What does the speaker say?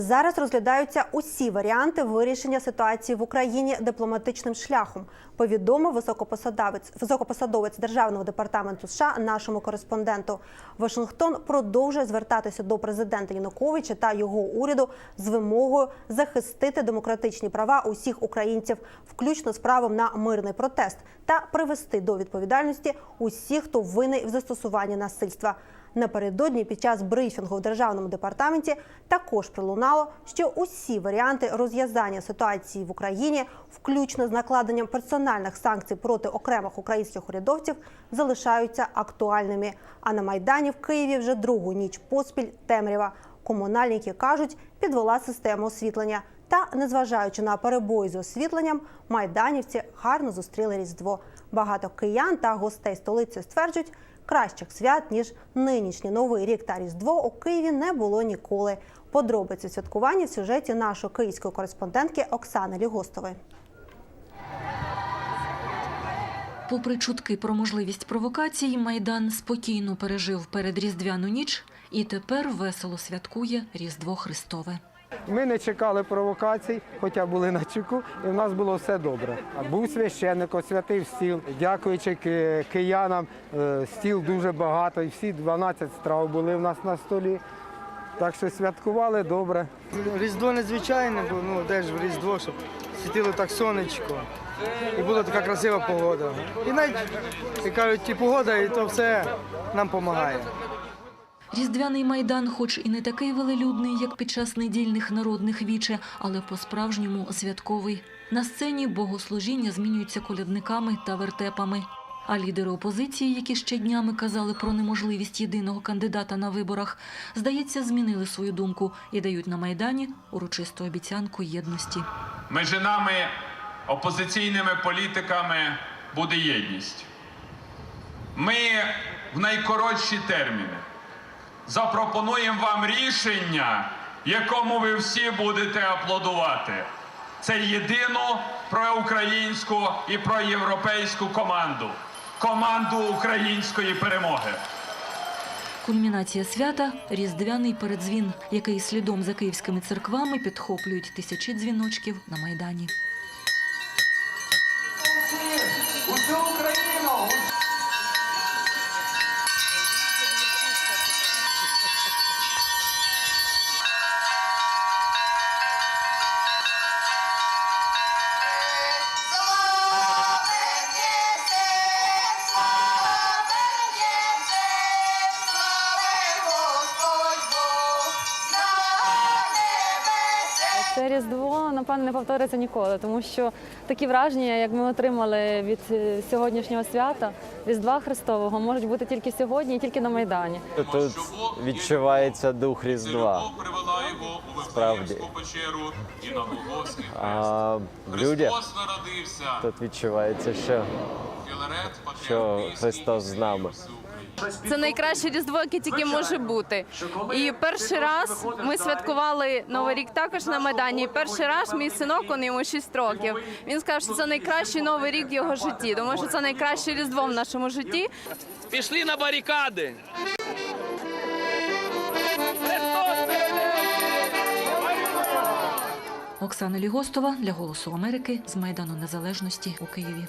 Зараз розглядаються усі варіанти вирішення ситуації в Україні дипломатичним шляхом. Повідомив високопосадовець високопосадовець державного департаменту США нашому кореспонденту. Вашингтон продовжує звертатися до президента Януковича та його уряду з вимогою захистити демократичні права усіх українців, включно з правом на мирний протест, та привести до відповідальності усіх, хто винний в застосуванні насильства. Напередодні під час брифінгу в державному департаменті також пролунало, що усі варіанти розв'язання ситуації в Україні, включно з накладенням персональних санкцій проти окремих українських урядовців, залишаються актуальними. А на майдані в Києві вже другу ніч поспіль темрява. Комунальники кажуть, підвела систему освітлення. Та, незважаючи на перебої з освітленням, майданівці гарно зустріли різдво. Багато киян та гостей столиці стверджують, кращих свят ніж нинішній новий рік та різдво у Києві не було ніколи. Подробиці святкування в сюжеті нашої київської кореспондентки Оксани Лігостової. Попри чутки про можливість провокацій, майдан спокійно пережив передріздвяну ніч і тепер весело святкує Різдво Христове. Ми не чекали провокацій, хоча були на чеку, і в нас було все добре. Був священник, освятив стіл. Дякуючи киянам, е, стіл дуже багато, і всі 12 страв були в нас на столі. Так що святкували добре. Різдво незвичайне, бо ну де ж в Різдво, щоб світило так сонечко. І була така красива погода. І навіть, як кажуть, і погода, і то все нам допомагає. Різдвяний майдан, хоч і не такий велелюдний, як під час недільних народних віче, але по-справжньому святковий. На сцені богослужіння змінюються колядниками та вертепами. А лідери опозиції, які ще днями казали про неможливість єдиного кандидата на виборах, здається, змінили свою думку і дають на майдані урочисту обіцянку єдності. Між нами, опозиційними політиками, буде єдність. Ми в найкоротші терміни запропонуємо вам рішення, якому ви всі будете аплодувати. Це єдину проукраїнську і проєвропейську команду, команду української перемоги. Кульмінація свята різдвяний передзвін, який слідом за київськими церквами підхоплюють тисячі дзвіночків на майдані. Це різдво, напевно, не повториться ніколи, тому що такі враження, як ми отримали від е, сьогоднішнього свята, Різдва Христового, можуть бути тільки сьогодні і тільки на Майдані. Тут відчувається дух Різдва. привела його у Справді. печеру і на А в людях народився. тут відчувається, що, що Христос з нами. Це найкраще різдво, яке тільки може бути. І перший раз ми святкували Новий рік також на Майдані. І перший раз мій синок, он йому 6 років. Він сказав, що це найкращий новий рік в його житті. Думаю, що це найкраще різдво в нашому житті. Пішли на барикади. Оксана Лігостова для Голосу Америки з Майдану Незалежності у Києві.